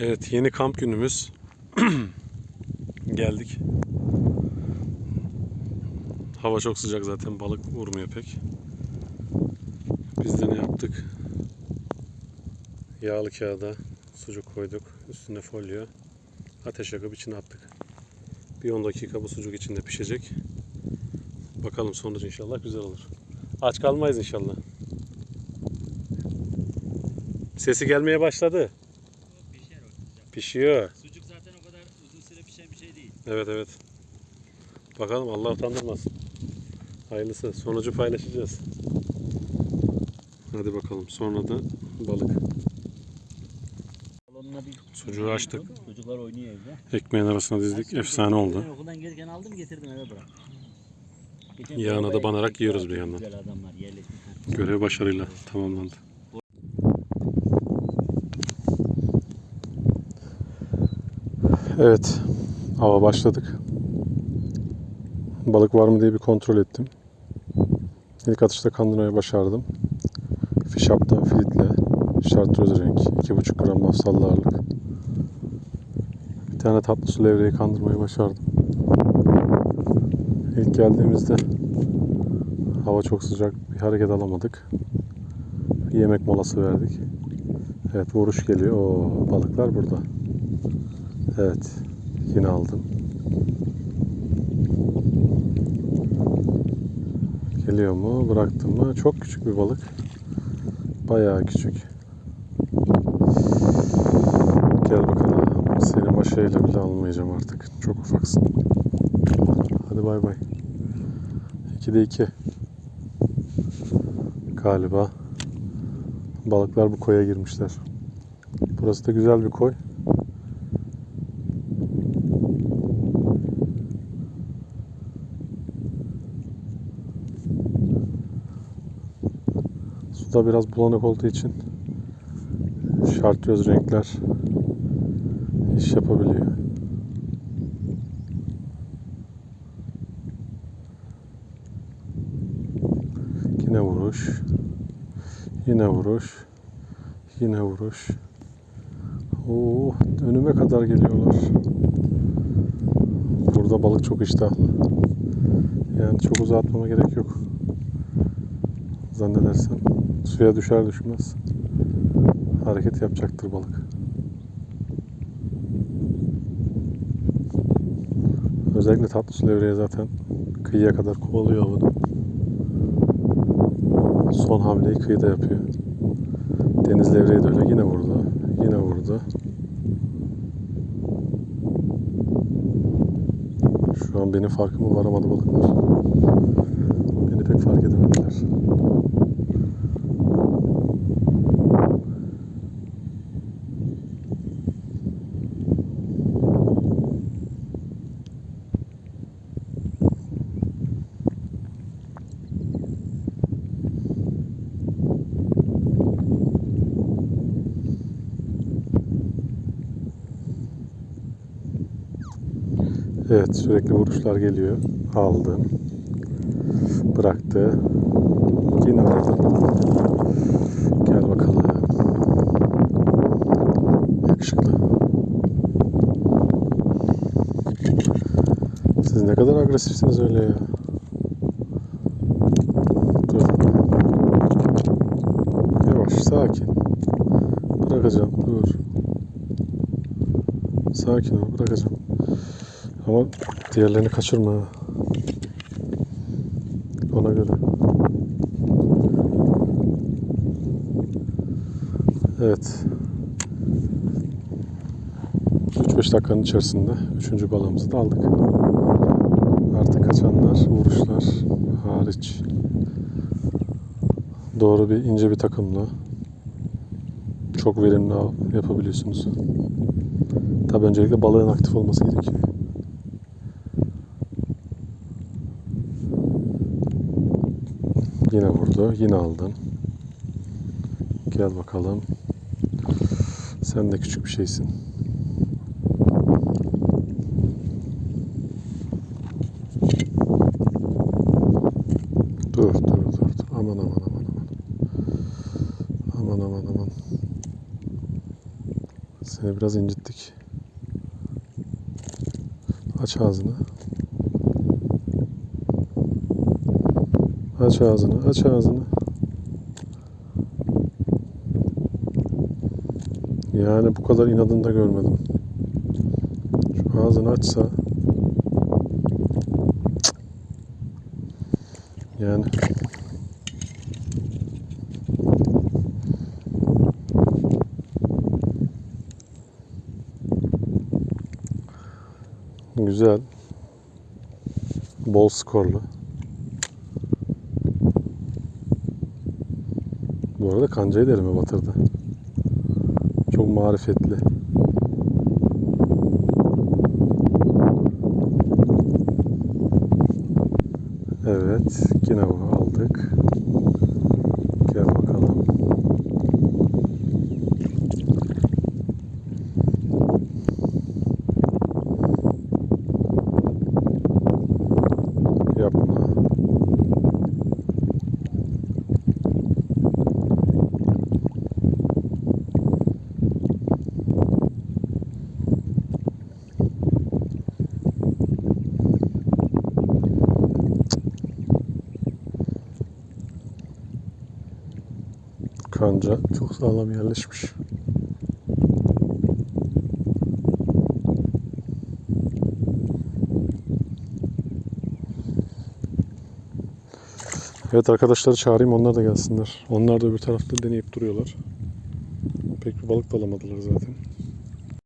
Evet yeni kamp günümüz. Geldik. Hava çok sıcak zaten balık vurmuyor pek. Biz de ne yaptık? Yağlı kağıda sucuk koyduk. Üstüne folyo. Ateş yakıp içine attık. Bir 10 dakika bu sucuk içinde pişecek. Bakalım sonucu inşallah güzel olur. Aç kalmayız inşallah. Sesi gelmeye başladı. Pişiyor. Sucuk zaten o kadar uzun süre pişen bir şey değil. Evet evet. Bakalım Allah utandırmasın. Hayırlısı. Sonucu paylaşacağız. Hadi bakalım. Sonra da balık. Salonuna bir Sucuğu açtık. Çocuklar oynuyor evde. Ekmeğin arasına dizdik. Efsane oldu. Ben okuldan gelirken aldım getirdim eve bıraktım. Geçen Yağına da banarak yiyoruz bir yandan. Güzel adamlar yerleşmiş. Görev başarıyla tamamlandı. Evet. Hava başladık. Balık var mı diye bir kontrol ettim. İlk atışta kandırmayı başardım. Fish up'ta filitle şartröz renk 2,5 gram ağırlık. Bir tane tatlı su levreyi kandırmayı başardım. İlk geldiğimizde hava çok sıcak bir hareket alamadık. Bir yemek molası verdik. Evet vuruş geliyor. O balıklar burada. Evet. Yine aldım. Geliyor mu? Bıraktım mı? Çok küçük bir balık. Bayağı küçük. Gel bakalım. Seni maşayla bile almayacağım artık. Çok ufaksın. Hadi bay bay. 2'de 2. Galiba. Balıklar bu koya girmişler. Burası da güzel bir koy. Suda biraz bulanık olduğu için şartröz renkler iş yapabiliyor. Yine vuruş. Yine vuruş. Yine vuruş. Oo, önüme kadar geliyorlar. Burada balık çok iştahlı. Yani çok uzatmama gerek yok. Zannedersem suya düşer düşmez hareket yapacaktır balık. Özellikle tatlı su levreye zaten kıyıya kadar kovalıyor avını. Son hamleyi kıyıda yapıyor. Deniz levreği de öyle. Yine vurdu. Yine vurdu. Şu an benim farkıma varamadı balıklar. Evet sürekli vuruşlar geliyor. Aldım. Bıraktı. Yine aldım. Gel bakalım. Yakışıklı. Siz ne kadar agresifsiniz öyle ya. Dur. Yavaş sakin. Bırakacağım dur. Sakin ol bırakacağım. Ama diğerlerini kaçırma. Ona göre. Evet. 3-5 dakikanın içerisinde 3. balığımızı da aldık. Artık kaçanlar, vuruşlar hariç. Doğru bir ince bir takımla çok verimli yapabiliyorsunuz. Tabii öncelikle balığın aktif olması gerekiyor. Yine vurdu. Yine aldın. Gel bakalım. Sen de küçük bir şeysin. Dur dur dur. Aman aman aman aman. Aman aman aman. Seni biraz incittik. Aç ağzını. Aç ağzını, aç ağzını. Yani bu kadar inadını da görmedim. Şu ağzını açsa. Yani. Güzel. Bol skorlu. Bu arada kancayı da elime batırdı. Çok marifetli. Evet, yine aldık. Gel bakalım. Yapma. Kanca çok sağlam yerleşmiş. Evet arkadaşları çağırayım onlar da gelsinler. Onlar da öbür tarafta deneyip duruyorlar. Pek bir balık da alamadılar zaten.